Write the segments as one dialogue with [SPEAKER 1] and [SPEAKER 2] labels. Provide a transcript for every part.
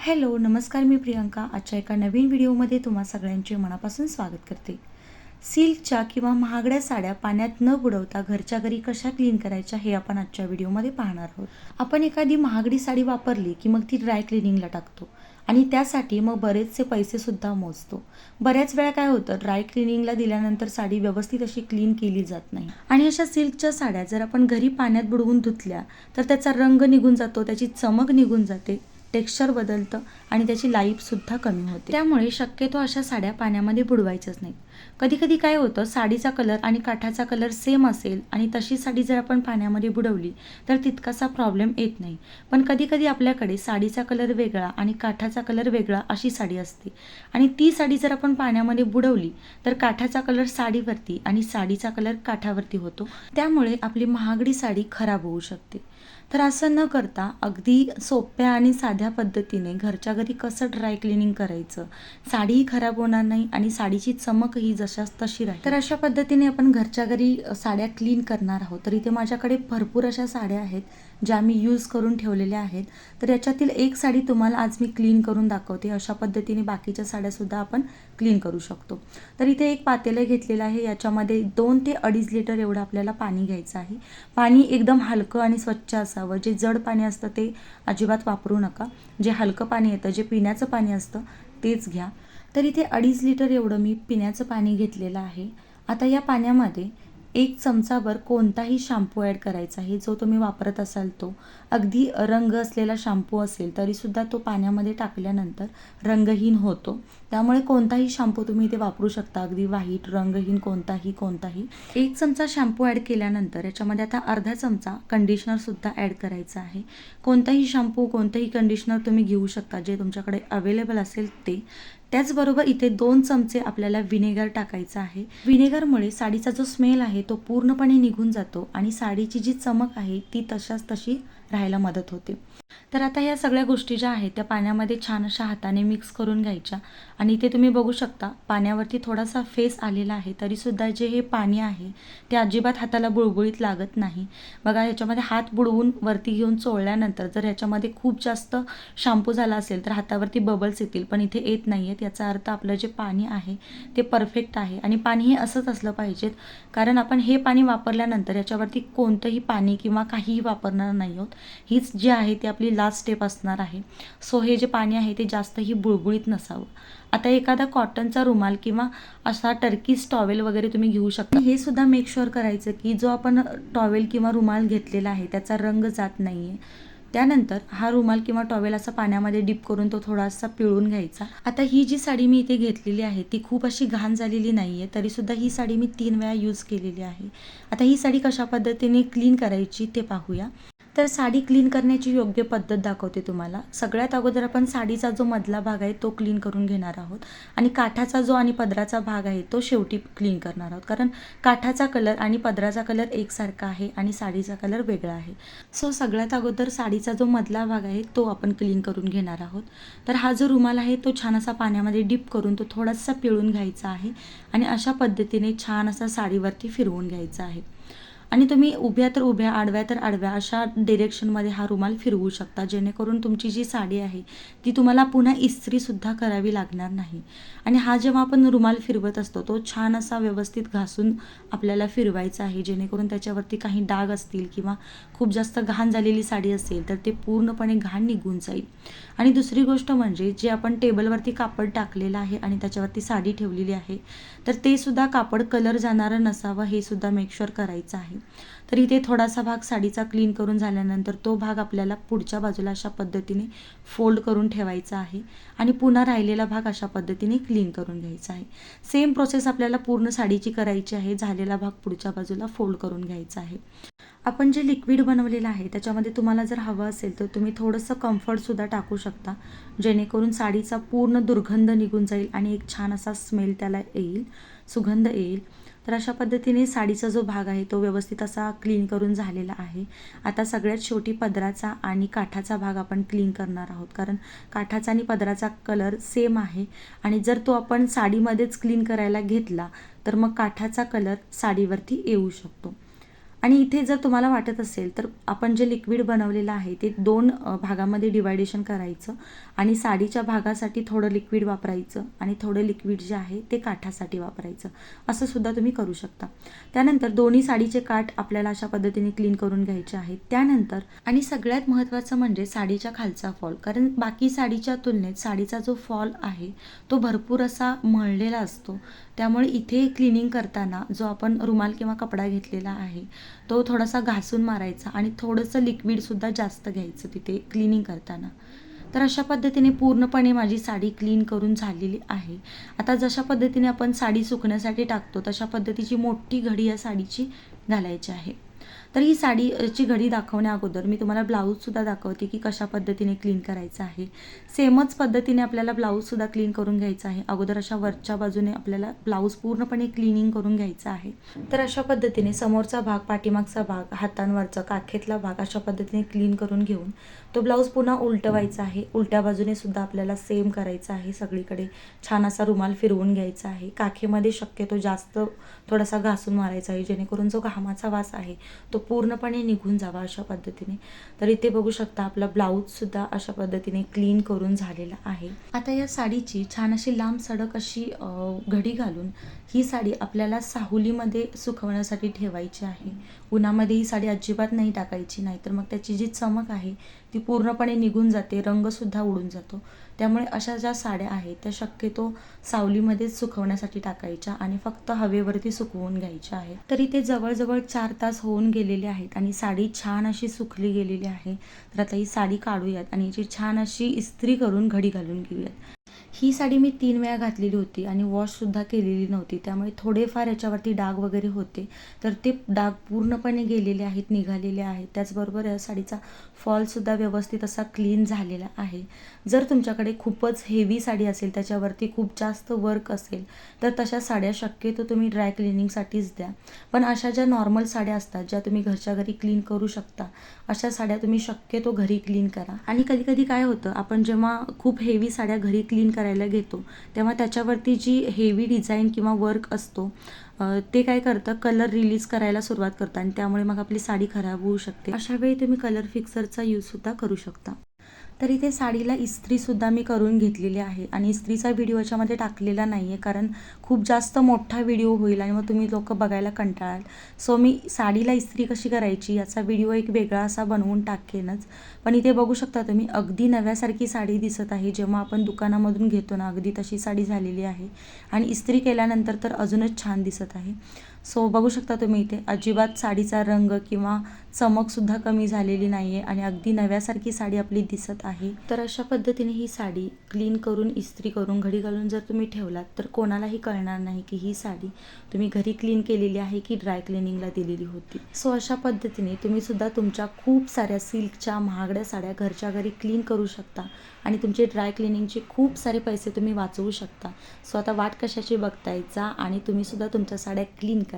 [SPEAKER 1] Hello नमस्कार मी प्रियंका. आजच्या एका नवीन व्हिडिओमध्ये तुम्हा सगळ्यांचे मनापासून स्वागत करते. सिल्कच्या किंवा महागड्या साड्या पाण्यात न बुडवता घरच्या घरी कशा क्लीन करायच्या हे आपण आजच्या व्हिडिओमध्ये पाहणार आहोत. आपण एखादी महागडी साडी वापरली की मग ती ड्राय क्लिनिंगला टाकतो आणि त्यासाठी मग बरेचसे पैसेसुद्धा मोजतो. बऱ्याच वेळा काय होतं ड्राय क्लिनिंगला दिल्यानंतर साडी व्यवस्थित अशी क्लीन केली जात नाही. आणि अशा सिल्कच्या साड्या जर आपण घरी पाण्यात बुडवून धुतल्या तर त्याचा रंग निघून जातो त्याची चमक निघून जाते. टेक्स्चर बदलतं आणि त्याची लाईफसुद्धा कमी होते. त्यामुळे शक्यतो अशा साड्या पाण्यामध्ये बुडवायच्याच नाहीत. कधी कधी काय होतं साडीचा कलर आणि काठाचा कलर सेम असेल आणि तशी साडी जर आपण पाण्यामध्ये बुडवली तर तितकासा प्रॉब्लेम येत नाही. पण कधी कधी आपल्याकडे साडीचा कलर वेगळा आणि काठाचा कलर वेगळा अशी साडी असते. आणि ती साडी जर आपण पाण्यामध्ये बुडवली तर काठाचा कलर साडीवरती आणि साडीचा कलर काठावरती होतो. त्यामुळे आपली महागडी साडी खराब होऊ शकते. तर असं न करता अगदी सोप्या आणि साध्या पद्धतीने घरच्या घरी कसं ड्राय क्लिनिंग करायचं? साडीही खराब होणार नाही आणि साडीची चमकही जशाच तशी राहील. तर अशा पद्धतीने आपण घरच्या घरी साड्या क्लीन करणार आहोत. तर इथे माझ्याकडे भरपूर अशा साड्या आहेत ज्या मी यूज करून ठेवलेल्या आहेत. तर याच्यातील एक साडी तुम्हाला आज मी क्लीन करून दाखवते. अशा पद्धतीने बाकीच्या साड्यासुद्धा आपण क्लीन करू शकतो. तर इथे एक पातेलं घेतलेलं आहे. याच्यामध्ये दोन ते अडीच लिटर एवढं आपल्याला पाणी घ्यायचं आहे. पाणी एकदम हलकं आणि स्वच्छ असं असावं. जे जड पाणी असतं ते अजिबात वापरू नका. जे हलकं पाणी येतं जे पिण्याचं पाणी असतं तेच घ्या. तर इथे अडीच लिटर एवढं मी पिण्याचं पाणी घेतलेलं आहे. आता या पाण्यामध्ये एक चमचाभर कोणताही शॅम्पू ॲड करायचा आहे जो तुम्ही वापरत असाल तो. अगदी रंग असलेला शॅम्पू असेल तरीसुद्धा तो पाण्यामध्ये टाकल्यानंतर रंगहीन होतो. त्यामुळे कोणताही शॅम्पू तुम्ही इथे वापरू शकता. अगदी व्हाईट रंगहीन कोणताही कोणताही. एक चमचा शॅम्पू ॲड केल्यानंतर याच्यामध्ये आता अर्धा चमचा कंडिशनरसुद्धा ॲड करायचा आहे. कोणताही शॅम्पू कोणतंही कंडिशनर तुम्ही घेऊ शकता जे तुमच्याकडे अवेलेबल असेल ते. त्याचबरोबर इथे दोन चमचे आपल्याला विनेगर टाकायचं आहे. विनेगरमुळे साडीचा जो स्मेल आहे तो पूर्णपणे निघून जातो आणि साडीची जी चमक आहे ती तशाच तशी राहायला मदत होते. तर आता ह्या सगळ्या गोष्टी ज्या आहेत त्या पाण्यामध्ये छान अशा हाताने मिक्स करून घ्यायच्या. आणि इथे तुम्ही बघू शकता पाण्यावरती थोडासा फेस आलेला आहे तरीसुद्धा जे हे पाणी आहे ते अजिबात हाताला बुळबुळीत लागत नाही. बघा ह्याच्यामध्ये हात बुडवून वरती घेऊन चोळल्यानंतर जर ह्याच्यामध्ये खूप जास्त शॅम्पू झाला असेल तर हातावरती बबल्स येतील. पण इथे येत नाही आहेत याचा अर्थ आपलं जे पाणी आहे ते परफेक्ट आहे. आणि पाणी हे असंच असलं पाहिजेत. कारण आपण हे पाणी वापरल्यानंतर याच्यावरती कोणतंही पाणी किंवा काहीही वापरणार नाही आहोत. हीच जी आहे ती आपली लास्ट स्टेप असणार आहे. सो हे जे पाणी आहे ते जास्तही बुळबुळीत नसावं. आता एखादा कॉटनचा रुमाल किंवा असा टर्कीज टॉवेल वगैरे तुम्ही घेऊ शकता. हे सुद्धा मेक शुअर करायचं की जो आपण टॉवेल किंवा रुमाल घेतलेला आहे त्याचा रंग जात नाही आहे त्यानंतर हा रुमाल किंवा टॉवेल असा पाण्यामध्ये डिप करून तो थोडासा पिळून घ्यायचा. आता ही जी साडी मी इथे घेतलेली आहे ती खूप अशी घाण झालेली नाही आहे तरीसुद्धा ही साडी मी तीन वेळा यूज केलेली आहे. आता ही साडी कशा पद्धतीने क्लीन करायची ते पाहूया. तर साडी क्लीन करण्याची योग्य पद्धत दाखवते तुम्हाला. सगळ्यात अगोदर आपण साडीचा जो मधला भाग आहे तो क्लीन करून घेणार आहोत. आणि काठाचा जो आणि पदराचा भाग आहे तो शेवटी क्लीन करणार आहोत. कारण काठाचा कलर आणि पदराचा कलर एकसारखा आहे आणि साडीचा कलर वेगळा आहे. सो सगळ्यात अगोदर साडीचा जो मधला भाग आहे तो आपण क्लीन करून घेणार आहोत. तर हा जो रुमाल आहे तो छान असा पाण्यामध्ये डिप करून तो थोडासा पिळून घ्यायचा आहे आणि अशा पद्धतीने छान असा साडीवरती फिरवून घ्यायचा आहे. आणि तुम्ही उभ्या तर उभ्या आडव्या तर आडव्या अशा डिरेक्शनमध्ये हा रुमाल फिरवू शकता जेणेकरून तुमची जी साडी आहे ती तुम्हाला पुन्हा इस्त्रीसुद्धा करावी लागणार नाही. आणि हा जेव्हा आपण रुमाल फिरवत असतो तो छान असा व्यवस्थित घासून आपल्याला फिरवायचा आहे जेणेकरून त्याच्यावरती काही डाग असतील किंवा खूप जास्त घाण झालेली साडी असेल तर ते पूर्णपणे घाण निघून जाईल. आणि दुसरी गोष्ट म्हणजे जे आपण टेबलवरती कापड टाकलेलं आहे आणि त्याच्यावरती साडी ठेवलेली आहे तर ते सुद्धा कापड कलर जाणारं नसावं हे सुद्धा मेकशुअर करायचं आहे. तर इथे थोडासा भाग साडीचा क्लीन करून झाल्यानंतर तो भाग आपल्याला पुढच्या बाजूला अशा पद्धतीने फोल्ड करून ठेवायचा आहे आणि पुन्हा राहिलेला भाग अशा पद्धतीने क्लीन करून घ्यायचा आहे. सेम प्रोसेस आपल्याला पूर्ण साडीची करायची आहे झालेला भाग पुढच्या बाजूला फोल्ड करून घ्यायचा आहे. आपण जे लिक्विड बनवलेलं आहे त्याच्यामध्ये तुम्हाला जर हवं असेल तर तुम्ही थोडंसं कम्फर्टसुद्धा टाकू शकता जेणेकरून साडीचा पूर्ण दुर्गंध निघून जाईल आणि एक छान असा स्मेल त्याला येईल सुगंध येईल. तर अशा पद्धतीने साडीचा जो भाग आहे तो व्यवस्थित असा क्लीन करून झालेला आहे. आता सगळ्यात शेवटी पदराचा आणि काठाचा भाग आपण क्लीन करणार आहोत. कारण काठाचा आणि पदराचा कलर सेम आहे. आणि जर तो आपण साडीमध्येच क्लीन करायला घेतला तर मग काठाचा कलर साडीवरती येऊ शकतो. आणि इथे जर तुम्हाला वाटत असेल तर आपण जे लिक्विड बनवलेलं आहे ते दोन भागामध्ये डिवायडेशन करायचं आणि साडीच्या भागासाठी थोडं लिक्विड वापरायचं आणि थोडं लिक्विड जे आहे ते काठासाठी वापरायचं. असं सुद्धा तुम्ही करू शकता. त्यानंतर दोन्ही साडीचे काठ आपल्याला अशा पद्धतीने क्लीन करून घ्यायचे आहेत. त्यानंतर आणि सगळ्यात महत्त्वाचं म्हणजे साडीच्या खालचा फॉल कारण बाकी साडीच्या तुलनेत साडीचा जो फॉल आहे तो भरपूर असा मळलेला असतो. त्यामुळे इथे क्लिनिंग करताना जो आपण रुमाल किंवा कपडा घेतलेला आहे तो थोडासा घासून मारायचा आणि थोडंसं लिक्विडसुद्धा जास्त घ्यायचं तिथे क्लिनिंग करताना. तर अशा पद्धतीने पूर्णपणे माझी साडी क्लीन करून झालेली आहे. आता जशा पद्धतीने आपण साडी सुकण्यासाठी टाकतो तशा पद्धतीची मोठी घडी या साडीची घालायची आहे. तर ही साडीची घडी दाखवण्या अगोदर मी तुम्हाला ब्लाऊजसुद्धा दाखवते की कशा पद्धतीने क्लीन करायचं आहे. सेमच पद्धतीने आपल्याला ब्लाऊजसुद्धा क्लीन करून घ्यायचा आहे. अगोदर अशा वरच्या बाजूने आपल्याला ब्लाऊज पूर्णपणे क्लिनिंग करून घ्यायचा आहे. तर अशा पद्धतीने समोरचा भाग पाठीमागचा भाग हातांवरचा काखेतला भाग अशा पद्धतीने क्लीन करून घेऊन तो ब्लाऊज पुन्हा उलटवायचा आहे. उलट्या बाजूने सुद्धा आपल्याला सेम करायचं आहे. सगळीकडे छान असा रुमाल फिरवून घ्यायचा आहे. काखेमध्ये शक्यतो जास्त थोडासा घासून मारायचा आहे जेणेकरून जो घामाचा वास आहे तो पूर्णपणे निघून जावा अशा पद्धतीने. तर इथे बघू शकता आपला ब्लाऊजसुद्धा अशा पद्धतीने क्लीन करून झालेला आहे. आता या साडीची छान अशी लांब सडक अशी घडी घालून ही साडी आपल्याला साहुलीमध्ये सुकवण्यासाठी ठेवायची आहे. उन्हामध्ये ही साडी अजिबात नाही टाकायची नाही तर मग त्याची जी चमक आहे ती पूर्णपणे निघून जाते रंगसुद्धा उडून जातो. त्यामुळे अशा ज्या साड्या आहेत त्या शक्यतो सावलीमध्येच सुकवण्यासाठी टाकायच्या आणि फक्त हवेवरती सुकवून घ्यायच्या आहेत. तर इथे जवळजवळ चार तास होऊन गेलेले आहेत आणि साडी छान अशी सुकली गेलेली आहे. तर आता ही साडी काढूयात आणि याची छान अशी इस्त्री करून घडी घालून घेऊयात. ही साडी मी तीन वेळा घातलेली होती आणि वॉशसुद्धा केलेली नव्हती. त्यामुळे थोडेफार याच्यावरती डाग वगैरे होते. तर ते डाग पूर्णपणे गेलेले आहेत निघालेले आहेत. त्याचबरोबर या साडीचा फॉलसुद्धा व्यवस्थित असा क्लीन झालेला आहे. जर तुमच्याकडे खूपच हेवी साडी असेल त्याच्यावरती खूप जास्त वर्क असेल तर तशा साड्या शक्यतो तुम्ही ड्राय क्लिनिंगसाठीच द्या. पण अशा ज्या नॉर्मल साड्या असतात ज्या तुम्ही घरच्या घरी क्लीन करू शकता अशा साड्या तुम्ही शक्यतो घरी क्लीन करा. आणि कधी कधी काय होतं आपण जेव्हा खूप हेवी साड्या घरी क्लीन करायला घेतो. तेव्हा त्याच्यावरती जी हेवी डिझाईन किंवा वर्क असतो ते काय करतं? कलर रिलीज करायला सुरुवात करतं आणि त्यामुळे मग आपली साडी खराब होऊ शकते. अशा वेळी तुम्ही कलर फिक्सरचा यूजसुद्धा करू शकता. तर इथे साडीला इस्त्रीसुद्धा मी करून घेतलेली आहे. आणि इस्त्रीचा व्हिडिओ याच्यामध्ये टाकलेला नाही आहे कारण खूप जास्त मोठा व्हिडिओ होईल आणि मग तुम्ही लोक बघायला कंटाळाल. सो मी साडीला इस्त्री कशी करायची याचा व्हिडिओ एक वेगळा असा बनवून टाकेनच. पण इथे बघू शकता तुम्ही अगदी नव्यासारखी साडी दिसत आहे. जेव्हा आपण दुकानामधून घेतो ना अगदी तशी साडी झालेली आहे. आणि इस्त्री केल्यानंतर तर अजूनच छान दिसत आहे. सो बघू शकता तुम्ही इथे अजिबात साडीचा रंग किंवा चमकसुद्धा कमी झालेली नाही आहे आणि अगदी नव्यासारखी साडी आपली दिसत आहे. तर अशा पद्धतीने ही साडी क्लीन करून इस्त्री करून घडी घालून जर तुम्ही ठेवलात तर कोणालाही कळणार नाही की ही साडी तुम्ही घरी क्लीन केलेली आहे की ड्राय क्लिनिंगला दिलेली होती. सो अशा पद्धतीने तुम्ही सुद्धा तुमच्या खूप साऱ्या सिल्कच्या महागड्या साड्या घरच्या घरी क्लीन करू शकता आणि तुमचे ड्राय क्लिनिंगचे खूप सारे पैसे तुम्ही वाचवू शकता. सो आता वाट कशाची बघतायचा आणि तुम्हीसुद्धा तुमच्या साड्या क्लीन करा.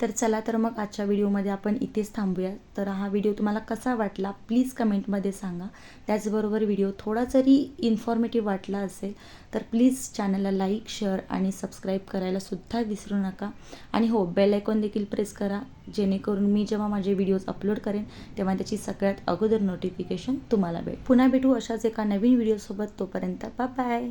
[SPEAKER 1] तर चला तर मग आजच्या व्हिडिओमध्ये आपण इथेच थांबूया. तर हा व्हिडिओ तुम्हाला कसा वाटला प्लीज कमेंटमध्ये सांगा. त्याचबरोबर व्हिडिओ थोडा जरी इन्फॉर्मेटिव्ह वाटला असेल तर प्लीज चॅनलला लाईक शेअर आणि सबस्क्राईब करायलासुद्धा विसरू नका. आणि हो बेल आयकॉन देखील प्रेस करा जेणेकरून मी जेव्हा माझे व्हिडिओज अपलोड करेन तेव्हा त्याची सगळ्यात अगोदर नोटिफिकेशन तुम्हाला भेट पुन्हा भेटू अशाच एका नवीन व्हिडिओसोबत तोपर्यंत बाय